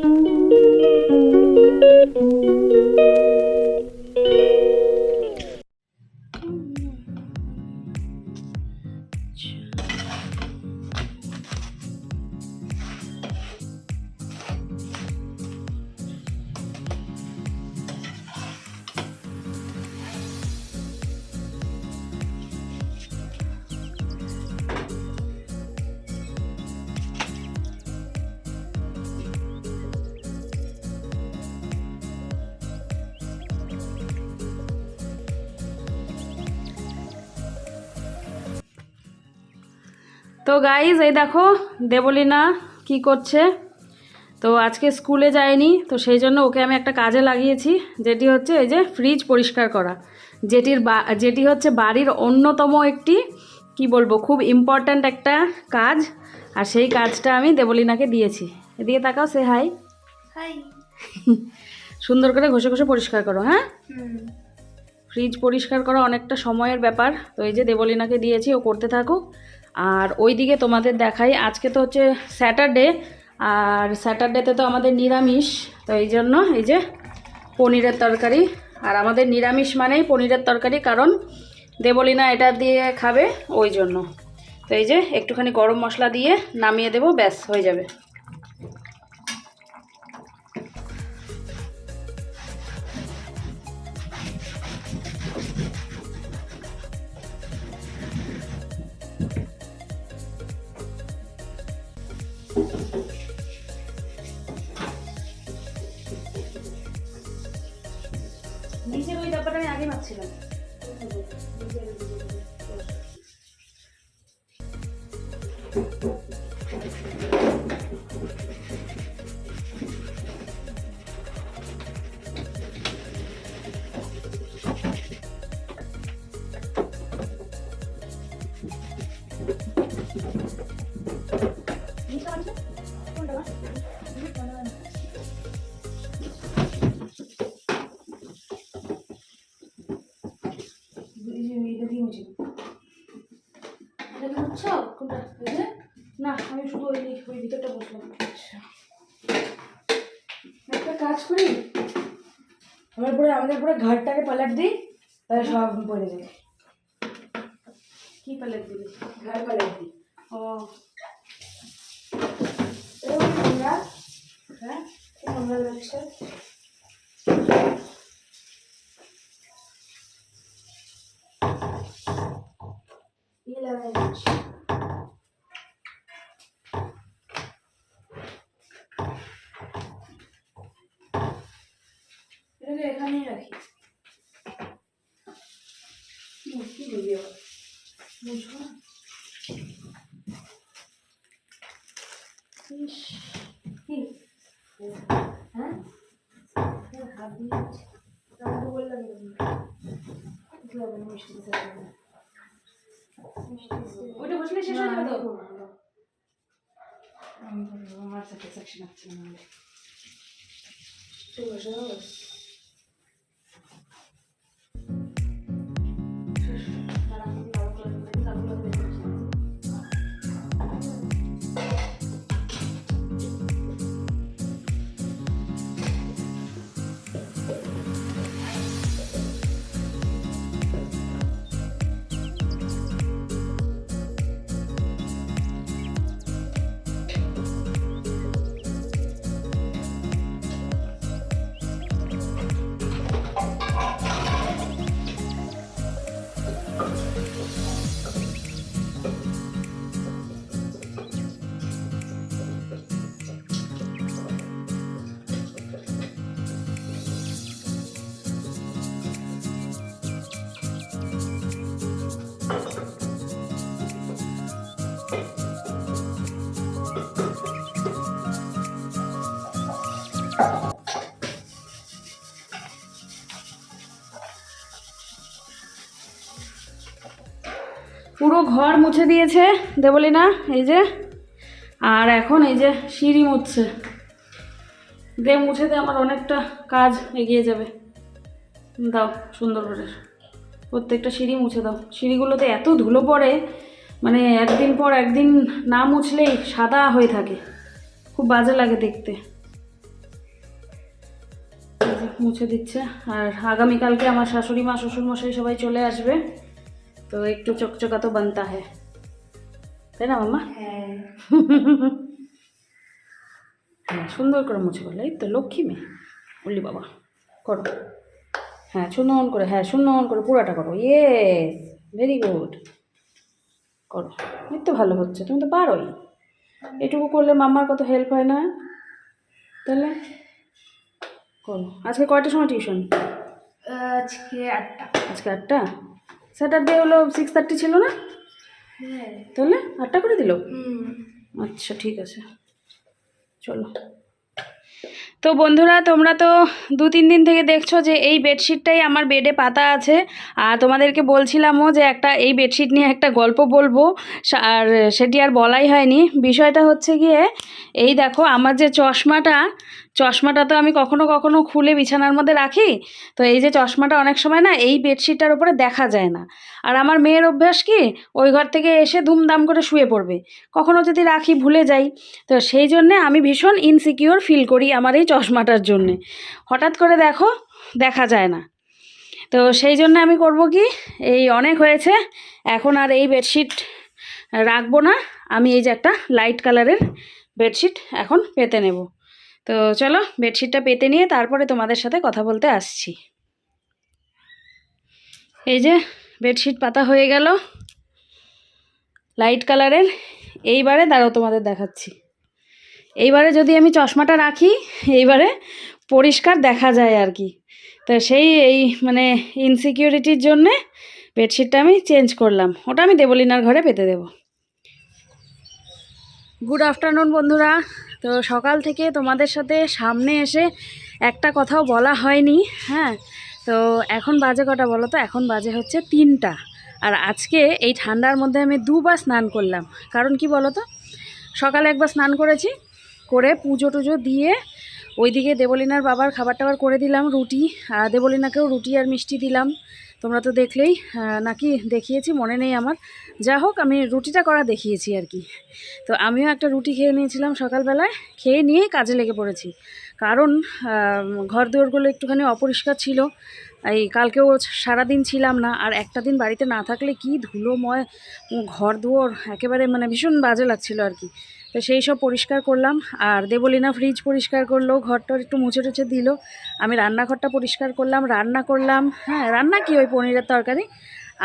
Thank you. তো guys এই দেখো দেবলিনা কি করছে? তো আজকে স্কুলে যায়নি তো সেই জন্য ওকে আমি একটা কাজে লাগিয়েছি যেটি হচ্ছে এই যে ফ্রিজ পরিষ্কার করা। যেটির বা যেটি হচ্ছে বাড়ির অন্যতম একটি কি বলব খুব ইম্পর্ট্যান্ট একটা কাজ। আর সেই কাজটা আমি দেবলিনাকে দিয়েছি। এদিকে তাকাও সে হাই হাই সুন্দর করে ঘষে ঘষে পরিষ্কার করো হ্যাঁ? ফ্রিজ পরিষ্কার করা অনেকটা সময়ের ব্যাপার। তো এই যে দেবলিনাকে দিয়েছি ও করতে থাকুক। আর ওই দিকে তোমাদের দেখাই, আজকে তো হচ্ছে স্যাটারডে আর স্যাটারডেতে তো আমাদের নিরামিষ, তো এই জন্য এই যে পনিরের তরকারি। আর আমাদের নিরামিষ মানেই পনিরের তরকারি, কারণ দেবলিনা এটা দিয়ে খাবে ওই জন্য। তো এই যে একটুখানি গরম মশলা দিয়ে নামিয়ে দেবো, ব্যাস হয়ে যাবে। আমাদের পুরো ঘরটাকে পালাট দিই, তাহলে সব পড়ে যাবে। কি পালাট দিবি? ঘর পালাট দিই। ও। হ্যাঁ? লাগছে ইয়ে লাগাই দিচ্ছি এটাকে এখানেই রাখি হুম, কি বলবি আবার বুঝব না। ইস, কি? হ্যাঁ? হ্যাঁ, হাত দিয়ে দিচ্ছি। আমাকে বললাম এরকম। কি হবে না, মিষ্টি দিতে হবে না। মিষ্টি দিতে হবে। ওইটা বসলে শেষ হয়ে যাবে তো? আমার স্যাটিসফ্যাকশন হচ্ছে না ঘর মুছে দিয়েছে দেবলি না এই যে। আর এখন এই যে সিঁড়ি মুছছে। দে, মুছে দে, আমার অনেকটা কাজ এগিয়ে যাবে। দাও, সুন্দর করে। প্রত্যেকটা সিঁড়ি মুছে দাও। সিঁড়িগুলোতে এত ধুলো পড়ে মানে একদিন পর একদিন না মুছলেই সাদা হয়ে থাকে। খুব বাজে লাগে দেখতে। মুছে দিচ্ছে। আর আগামীকালকে আমার শাশুড়ি মা, শ্বশুরমশাই সবাই চলে আসবে। তো একটু চকচকা তো বানতা হ্যাঁ তাই না মাম্মা হ্যাঁ হ্যাঁ সুন্দর করে মুছে করলে এই তো লক্ষ্মী মেয়ে বললি বাবা করো হ্যাঁ সুন্দর করে হ্যাঁ সুন্দর করে পুরাটা করো ইয়েস ভেরি গুড করো এই তো ভালো হচ্ছে তুমি তো পারোই এটুকু করলে মাম্মার কত হেল্প হয় না তাহলে করো আজকে কয়টার সময় টিউশন আজকে আটটা আজকে আটটা স্যাটারডে হলো সিক্স থার্টি ছিল না? হ্যাঁ। তাহলে আটটা করে দিল? আচ্ছা ঠিক আছে। চলো। তো বন্ধুরা, তোমরা তো দু তিন দিন থেকে দেখছ যে এই বেডশিটটাই আমার বেডে পাতা আছে। আর তোমাদেরকে বলছিলামও যে একটা এই বেডশিট নিয়ে একটা গল্প বলব। আর সেটি আর বলাই হয়নি। বিষয়টা হচ্ছে গিয়ে, এই দেখো আমার যে চশমাটা চশমাটা তো আমি কখনো কখনো খুলে বিছানার মধ্যে রাখি। তো এই যে চশমাটা অনেক সময় না এই বেডশিটটার উপরে দেখা যায় না। আর আমার মেয়ের অভ্যাস কি, ওই ঘর থেকে এসে ধুমধাম করে শুয়ে পড়বে। কখনো যদি রাখি ভুলে যাই। তো সেই জন্যে আমি ভীষণ ইনসিকিওর ফিল করি আমার এই চশমাটার জন্যে। হঠাৎ করে দেখো, দেখা যায় না। তো সেই জন্য আমি করব কি, এই অনেক হয়েছে, এখন আর এই বেডশিট রাখব না। আমি এই যে একটা লাইট কালারের বেডশিট এখন পেতে নেব। তো চলো, বেডশিটটা পেতে নিয়ে তারপরে তোমাদের সাথে কথা বলতে আসছি। এই যে বেডশিট পাতা হয়ে গেল, লাইট কালারের। এইবারে দাঁড়াও তোমাদের দেখাচ্ছি। এইবারে যদি আমি চশমাটা রাখি, এইবারে পরিষ্কার দেখা যায় আর কি। তো সেই এই মানে ইনসিকিউরিটির জন্যে বেডশিটটা আমি চেঞ্জ করলাম। ওটা আমি দেবলিনার ঘরে পেতে দেব। গুড আফটারনুন বন্ধুরা। তো সকাল থেকে তোমাদের সাথে সামনে এসে একটা কথাও বলা হয়নি হ্যাঁ? তো এখন বাজে কটা বলো তো? এখন বাজে হচ্ছে তিনটা। আর আজকে এই ঠান্ডার মধ্যে আমি দুবার স্নান করলাম। কারণ কি বলো তো? সকালে একবার স্নান করেছি করে পুজো টুজো দিয়ে ওইদিকে দেবলিনার বাবার খাবার টাবার করে দিলাম, রুটি। দেবলিনাকেও রুটি আর মিষ্টি দিলাম। তোমরা তো দেখলেই নাকি দেখিয়েছি, মনে নেই আমার। যা হোক, আমি রুটিটা করা দেখিয়েছি আর কি। তো আমিও একটা রুটি খেয়ে নিয়েছিলাম সকালবেলায়, খেয়ে নিয়েই কাজে লেগে পড়েছি। কারণ ঘর দুয়ারগুলো একটুখানি অপরিষ্কার ছিল। এই কালকেও সারাদিন ছিলাম না, আর একটা দিন বাড়িতে না থাকলে কি ধুলোময় ঘর দুয়ার, একেবারে মানে ভীষণ বাজে লাগছিল আর কি। তো সেই সব পরিষ্কার করলাম, আর দেবলিনা ফ্রিজ পরিষ্কার করল, ঘরটার একটু মুছে টুছে দিল। আমি রান্নাঘরটা পরিষ্কার করলাম, রান্না করলাম হ্যাঁ রান্না কি ওই পনিরের তরকারি?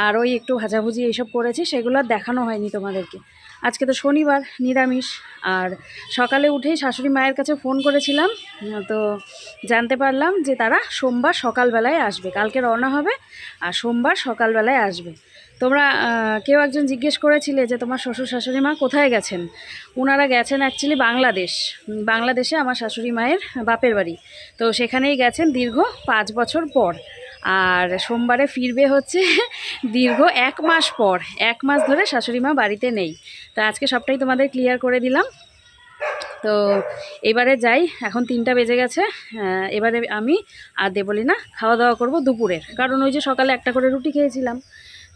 আর ওই একটু ভাজাভুজি এইসব করেছি, সেগুলো দেখানো হয়নি তোমাদেরকে। আজকে তো শনিবার, নিরামিষ। আর সকালে উঠেই শাশুড়ি মায়ের কাছে ফোন করেছিলাম, তো জানতে পারলাম যে তারা সোমবার সকালবেলায় আসবে। কালকে রওনা হবে আর সোমবার সকালবেলায় আসবে। তোমরা কেউ একজন জিজ্ঞেস করেছিলে যে তোমার শ্বশুর শাশুড়ি মা কোথায় গেছেন? ওনারা গেছেন অ্যাকচুয়ালি বাংলাদেশ। বাংলাদেশে আমার শাশুড়ি মায়ের বাপের বাড়ি। তো সেখানেই গেছেন দীর্ঘ পাঁচ বছর পর। আর সোমবারে ফিরবে হচ্ছে দীর্ঘ এক মাস পর। এক মাস ধরে শাশুড়ি মা বাড়িতে নেই। তো আজকে সবটাই তোমাদের ক্লিয়ার করে দিলাম। তো এবারে যাই, এখন তিনটা বেজে গেছে এবারে আমি আর দেবলি না খাওয়া দাওয়া করব দুপুরের। কারণ ওই যে সকালে একটা করে রুটি খেয়েছিলাম।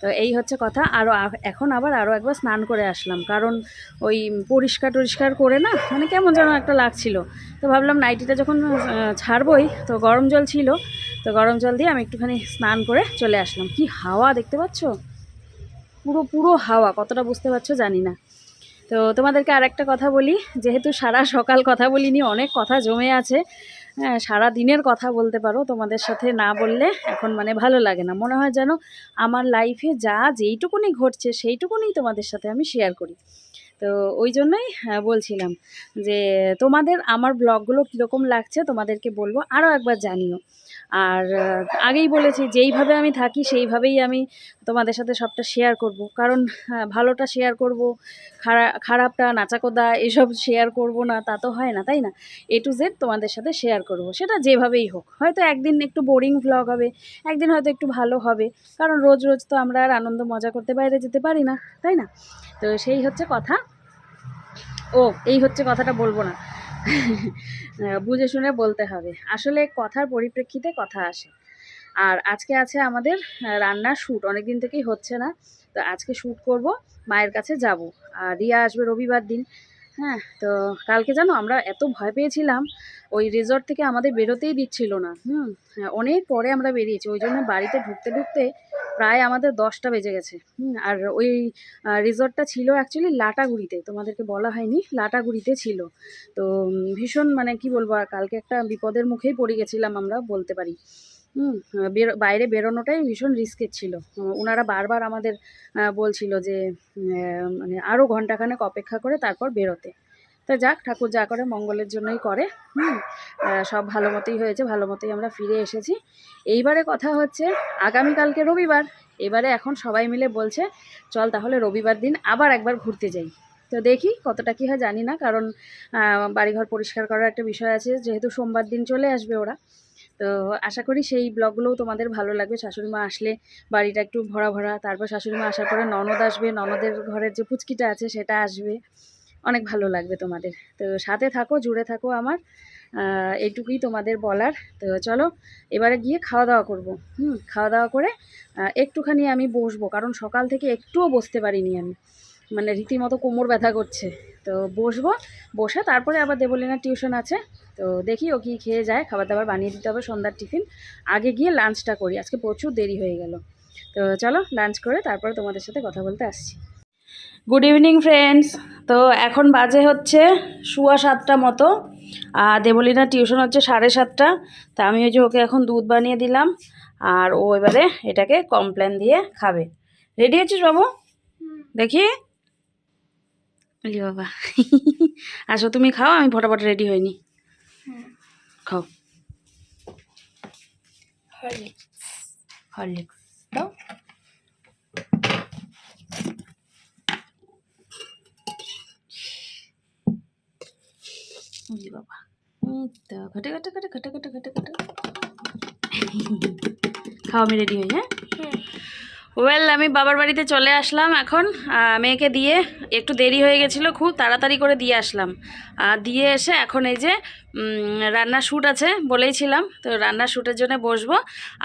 তো এই হচ্ছে কথা। আরও এখন আবার আরও একবার স্নান করে আসলাম। কারণ ওই পরিষ্কার টরিষ্কার করে না মানে কেমন যেন একটা লাগছিল। তো ভাবলাম নাইটিটা যখন ছাড়বই, তো গরম জল ছিল, তো গরম জল দিয়ে আমি একটুখানি স্নান করে চলে আসলাম। কি হাওয়া দেখতে পাচ্ছ? পুরো পুরো হাওয়া, কতটা বুঝতে পারছ জানি না। তো তোমাদেরকে আর একটা কথা বলি, যেহেতু সারা সকাল কথা বলিনি, অনেক কথা জমে আছে হ্যাঁ সারা দিনের কথা বলতে পারো, তোমাদের সাথে না বললে এখন মানে ভালো লাগে না। মনে হয় যেন আমার লাইফে যা যেইটুকুনি ঘটছে সেইটুকুনি তোমাদের সাথে আমি শেয়ার করি। তো ওই জন্যই হ্যাঁ, বলছিলাম যে তোমাদের আমার ব্লগগুলো কীরকম লাগছে তোমাদেরকে বলব আরও একবার জানিও। আর আগেই বলেছি যেইভাবে আমি থাকি সেইভাবেই আমি তোমাদের সাথে সবটা শেয়ার করব। কারণ হ্যাঁ, ভালোটা শেয়ার করব খারাপ খারাপটা নাচাকোদা এসব শেয়ার করব না তা তো হয় না তাই না? এ টু জেড তোমাদের সাথে শেয়ার করব সেটা যেভাবেই হোক। হয়তো একদিন একটু বোরিং ভ্লগ হবে একদিন হয়তো একটু ভালো হবে কারণ রোজ রোজ তো আমরা আর আনন্দ মজা করতে বাইরে যেতে পারি না তাই না? তো সেই হচ্ছে কথা। ও, এই হচ্ছে কথাটা বলব না। বুঝে শুনে বলতে হবে। আসলে কথার পরিপ্রেক্ষিতে কথা আসে। আর আজকে আছে আমাদের রান্নার শ্যুট অনেক দিন থেকেই হচ্ছে না। তো আজকে শ্যুট করব, মায়ের কাছে যাব। আর রিয়া আসবে রবিবার দিন। হ্যাঁ তো কালকে জানো আমরা এত ভয় পেয়েছিলাম, ওই রিসর্ট থেকে আমাদের বেরোতেই দিচ্ছিল না। হুম, অনেক পরে আমরা বেরিয়েছি। ওই জন্য বাড়িতে ঢুকতে ঢুকতে প্রায় আমাদের দশটা বেজে গেছে। আর ওই রিসর্টটা ছিল অ্যাকচুয়ালি লাটাগুড়িতে, তোমাদেরকে বলা হয়নি, লাটাগুড়িতে ছিল। তো ভীষণ মানে কি বলব, আর কালকে একটা বিপদের মুখেই পড়ে গেছিলাম আমরা, বলতে পারি। বাইরে বেরোনোটাই ভীষণ রিস্কের ছিল। ওনারা বারবার আমাদের বলছিল যে মানে আরও ঘন্টাখানেক অপেক্ষা করে তারপর বেরোতে। তা যাক, ঠাকুর যা করে মঙ্গলের জন্যই করে, হুম? সব ভালো মতোই হয়েছে, ভালো মতোই আমরা ফিরে এসেছি। এইবারে কথা হচ্ছে আগামীকালকে রবিবার, এবারে এখন সবাই মিলে বলছে, চল তাহলে রবিবার দিন আবার একবার ঘুরতে যাই। তো দেখি কতটা কী হয় জানি না, কারণ বাড়িঘর পরিষ্কার করার একটা বিষয় আছে, যেহেতু সোমবার দিন চলে আসবে ওরা। তো আশা করি সেই ব্লগগুলোও তোমাদের ভালো লাগবে। শাশুড়ি মা আসলে বাড়িটা একটু ভরা ভরা, তারপর শাশুড়ি মা আসার পরে ননদ আসবে, ননদের ঘরের যে পুচকিটা আছে সেটা আসবে। অনেক ভালো লাগবে তোমাদের। তো সাথে থাকো, জুড়ে থাকো আমার। এইটুকুই তোমাদের বলার। তো চলো, এবারে গিয়ে খাওয়া দাওয়া করব। হুম খাওয়া দাওয়া করে একটুখানি আমি বসবো। কারণ সকাল থেকে একটুও বসতে পারিনি আমি। মানে রীতিমতো কোমর ব্যথা করছে। তো বসবো, বসে তারপরে আবার দেবলিনার টিউশন আছে। তো দেখি ও কি খেয়ে যায়। খাবার দাবার বানিয়ে দিতে হবে, সন্ধ্যার টিফিন। আগে গিয়ে লাঞ্চটা করি। আজকে প্রচুর দেরি হয়ে গেল। তো চলো লাঞ্চ করে তারপরে তোমাদের সাথে কথা বলতে আসছি। গুড ইভিনিং ফ্রেন্ডস তো এখন বাজে হচ্ছে শুয়া সাতটা মতো আর দেবলিনা টিউশন হচ্ছে সাড়ে সাতটা। তা আমি ওই যে ওকে এখন দুধ বানিয়ে দিলাম আর ও এবারে এটাকে কমপ্লেন দিয়ে খাবে। রেডি আছিস বাবু? দেখি। বলি বাবা আসো তুমি খাও আমি ফটাফট রেডি হইনি। খাও। হরলিক্স দাও ওলি বাবা তো ঘটে ঘটে ঘটে ঘটে ঘটে ঘটে ঘটে খাওয়া আমি রেডি হই হ্যাঁ ওয়েল আমি বাবার বাড়িতে চলে আসলাম এখন মেয়েকে দিয়ে। একটু দেরি হয়ে গেছিল খুব তাড়াতাড়ি করে দিয়ে আসলাম। দিয়ে এসে এখন এই যে উম, রান্নার শ্যুট আছে বলেইছিলাম তো রান্নার শ্যুটের জন্য বসবো।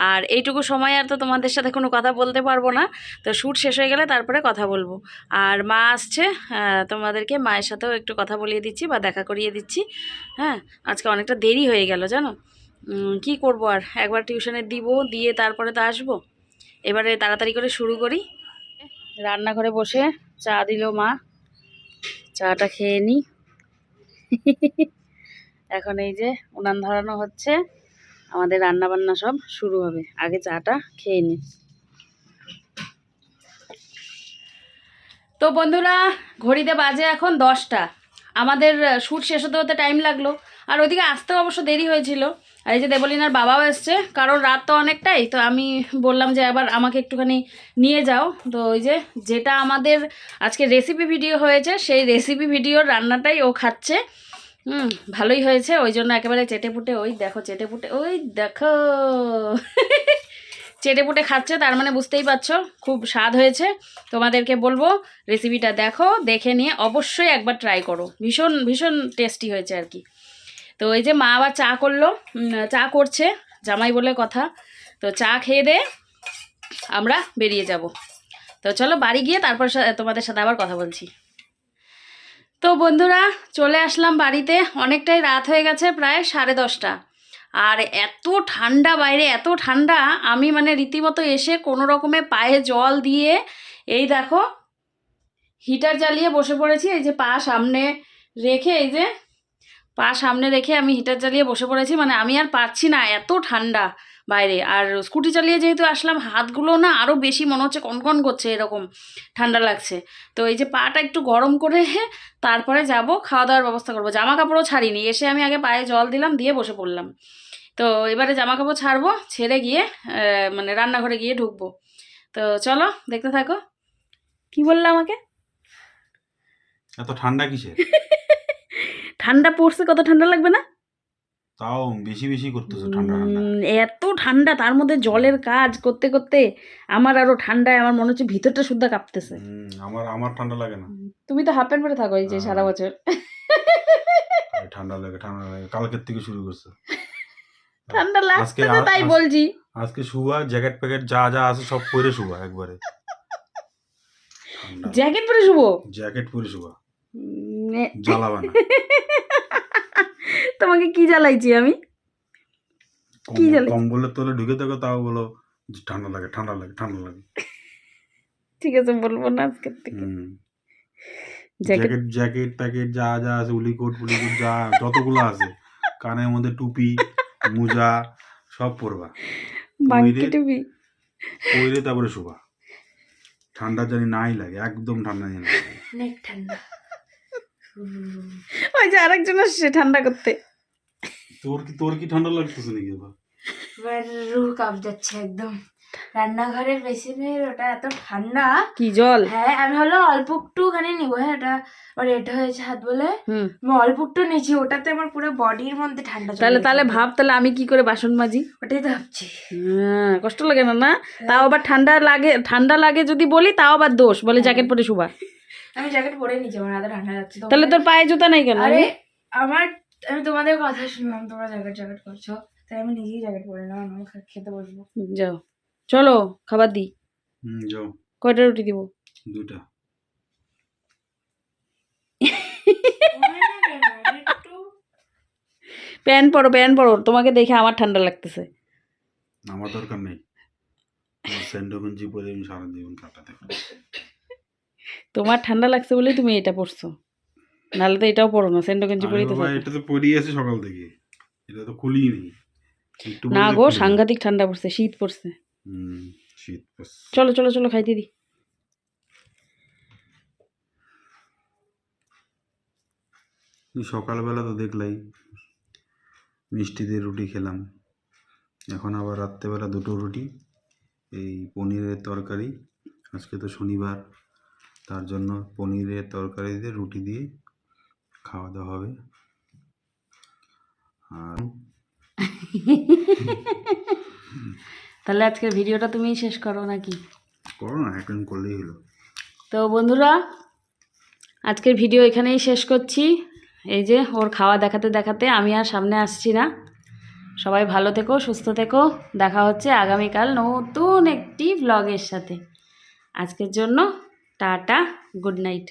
আর এইটুকু সময় আর তো তোমাদের সাথে কোনো কথা বলতে পারব না তো শ্যুট শেষ হয়ে গেলে তারপরে কথা বলব। আর মা আসছে তোমাদেরকে মায়ের সাথেও একটু কথা বলিয়ে দিচ্ছি বা দেখা করিয়ে দিচ্ছি। হ্যাঁ আজকে অনেকটা দেরি হয়ে গেল জানো? কি করব আর? একবার টিউশনে দিব দিয়ে তারপরে তো আসব। এবারে তাড়াতাড়ি করে শুরু করি। রান্নাঘরে বসে চা দিল মা। চাটা খেয়ে নিই এখন এই যে উনান ধরানো হচ্ছে। আমাদের রান্না বান্না সব শুরু হবে। আগে চাটা খেয়ে নিই তো বন্ধুরা, ঘড়িতে বাজে এখন দশটা। আমাদের শ্যুট শেষ হতে হতে টাইম লাগল। আর ওইদিকে আসতেও অবশ্য দেরি হয়েছিল। আর এই যে দেবলিনার বাবাও এসছে কারণ রাত তো অনেকটাই, তো আমি বললাম যে আবার আমাকে একটুখানি নিয়ে যাও। তো ওই যে যেটা আমাদের আজকে রেসিপি ভিডিও হয়েছে, সেই রেসিপি ভিডিওর রান্নাটাই ও খাচ্ছে। হুম, ভালোই হয়েছে, ওই জন্য একেবারে চেটে ফুটে ওই দেখো চেটে ফুটে ওই দেখো। চেটে পুটে খাচ্ছে, তার মানে বুঝতেই পারছ, খুব স্বাদ হয়েছে। তোমাদেরকে বলব রেসিপিটা দেখো, দেখে নিয়ে অবশ্যই একবার ট্রাই করো। ভীষণ ভীষণ টেস্টি হয়েছে আর কি। তো এই যে মা আবার চা করল চা করছে, জামাই বলে কথা। তো চা খেয়ে দে, আমরা বেরিয়ে যাব। তো চলো বাড়ি গিয়ে তারপর তোমাদের সাথে আবার কথা বলছি। তো বন্ধুরা, চলে আসলাম বাড়িতে। অনেকটাই রাত হয়ে গেছে, প্রায় সাড়ে দশটা। আর এত ঠান্ডা বাইরে, এত ঠান্ডা, আমি মানে রীতিমতো এসে কোনো রকমে পায়ে জল দিয়ে এই দেখো, হিটার জ্বালিয়ে বসে পড়েছি। এই যে পা সামনে রেখে এই যে পা সামনে রেখে আমি হিটার চালিয়ে বসে পড়েছি মানে আমি আর পারছি না এত ঠান্ডা বাইরে। আর স্কুটি চালিয়ে যেহেতু আসলাম হাতগুলো না আরও বেশি মনে হচ্ছে কনকন করছে এরকম ঠান্ডা লাগছে। তো এই যে পাটা একটু গরম করে তারপরে যাব খাওয়া দাওয়ার ব্যবস্থা করব। জামা কাপড়ও ছাড়িনি এসে আমি আগে পায়ে জল দিলাম দিয়ে বসে পড়লাম। তো এবারে জামা কাপড় ছাড়বো ছেড়ে গিয়ে মানে রান্নাঘরে গিয়ে ঢুকবো। তো চলো দেখতে থাকো। কি বললে আমাকে? এত ঠান্ডা কিসে ঠান্ডা পড়ছে কত ঠান্ডা লাগবে না? তাও বেশি বেশি করতেছো ঠান্ডা ঠান্ডা। এত ঠান্ডা তার মধ্যে জলের কাজ করতে করতে আমার আরও ঠান্ডায় আমার মনে হচ্ছে ভিতরটা শুদ্ধ কাঁপতেছে। আমার আমার ঠান্ডা লাগে না। তুমি তো হাফ প্যান্ট পরে থাকো এই যে। সারা বছর। ঠান্ডা লাগে ঠান্ডা লাগে। কালকের থেকে শুরু করছে। ঠান্ডা লাগছে তাই বলছি। আজকে শুয়া জ্যাকেট প্যাকেট যা যা আছে সব পরে শুয়া একবারে। জ্যাকেট পরে শুবো জ্যাকেট পরে শুবা উম, নে- না। তোমাকে কি জ্বালাইছি আমি? কি কম্বল- জ্বালে? কম্বলের তলে ঢুকে থাকো তাও বলো ঠান্ডা লাগে ঠান্ডা লাগে ঠান্ডা লাগে। ঠিক আছে বলব না আজকের থেকে। জ্যাকেট জ্যাকেট প্যাকেট যা যা আছে উলিকোট যা যতগুলো আছে কানের মধ্যে টুপি মোজা সব পরবা। বাঙ্কি টুপি? পরে তারপরে শোভা ঠান্ডা জানি নাই লাগে একদম ঠান্ডা জানি। অনেক ঠান্ডা। ওই যে আরেকজন আসছে ঠান্ডা করতে। তোর কি তোর কি ঠান্ডা লাগতেছে নাকি এবার? এবার রুহ কাঁপ যাচ্ছে একদম। রান্নাঘরের বেসিনের ওটা এত ঠান্ডা। কি জল? হ্যাঁ আমি হলো অল্প একটুখানি নিবো হ্যাঁ এটা আমার রেট হয়েছে হাত বলে। আমি অল্প একটু নিয়েছি ওটাতে আমার পুরো বডির মধ্যে ঠান্ডা তাহলে তাহলে ভাব তাহলে আমি কি করে বাসন মাজি? ওটাই তো ভাবছি। হ্যাঁ কষ্ট লাগে না না? তাও আবার ঠান্ডা লাগে ঠান্ডা লাগে যদি বলি তাও আবার দোষ। বলে জ্যাকেট পরে শুবা। আমি জ্যাকেট পরে নিচ্ছি আমার হাতে ঠান্ডা লাগছে তাহলে তোর পায়ে জুতা নাই কেন? আরে আমার আমি তোমাদের কথা শুনলাম তোমরা জ্যাকেট জ্যাকেট করছ তাই আমি নিজেই জ্যাকেট পরে নিলাম আমি খেতে বসবো। যাও। চলো খাবার দিই। যাও। কয়টা রুটি দিব? দুইটা একটু প্যান্ট পরো প্যান্ট পরো তোমাকে দেখে আমার ঠান্ডা লাগতেছে। আমার দরকার নেই। আমার পরে আমি সারা জীবন কাটাতে তোমার ঠান্ডা লাগছে বলেই তুমি এটা পরছো। নাহলে তো এটাও পড়ো না সেন্ডো গেঞ্জি পরেই তো থাকো। এটা তো পরিয়ে আছে সকাল থেকে। এটা তো খুলিই নি না গো সাংঘাতিক ঠান্ডা পড়ছে শীত পড়ছে। হুম শীত পড়ছে। চলো চলো চলো খাইতে দি। এই সকালবেলা তো দেখলাই মিষ্টি দিয়ে রুটি খেলাম। এখন আবার রাত্রেবেলা দুটো রুটি এই পনিরের তরকারি। আজকে তো শনিবার তার জন্য পনিরের তরকারি দিয়ে রুটি দিয়ে খাওয়া দাওয়া হবে। আর তাহলে আজকের ভিডিওটা তুমি শেষ করো নাকি? করো না এখন করলেই হলো। তো বন্ধুরা আজকের ভিডিও এখানেই শেষ করছি। এই যে ওর খাওয়া দেখাতে দেখাতে আমি আর সামনে আসছি না। সবাই ভালো থেকো সুস্থ থেকো। দেখা হচ্ছে আগামীকাল নতুন একটি ব্লগের সাথে। আজকের জন্য টাটা গুড নাইট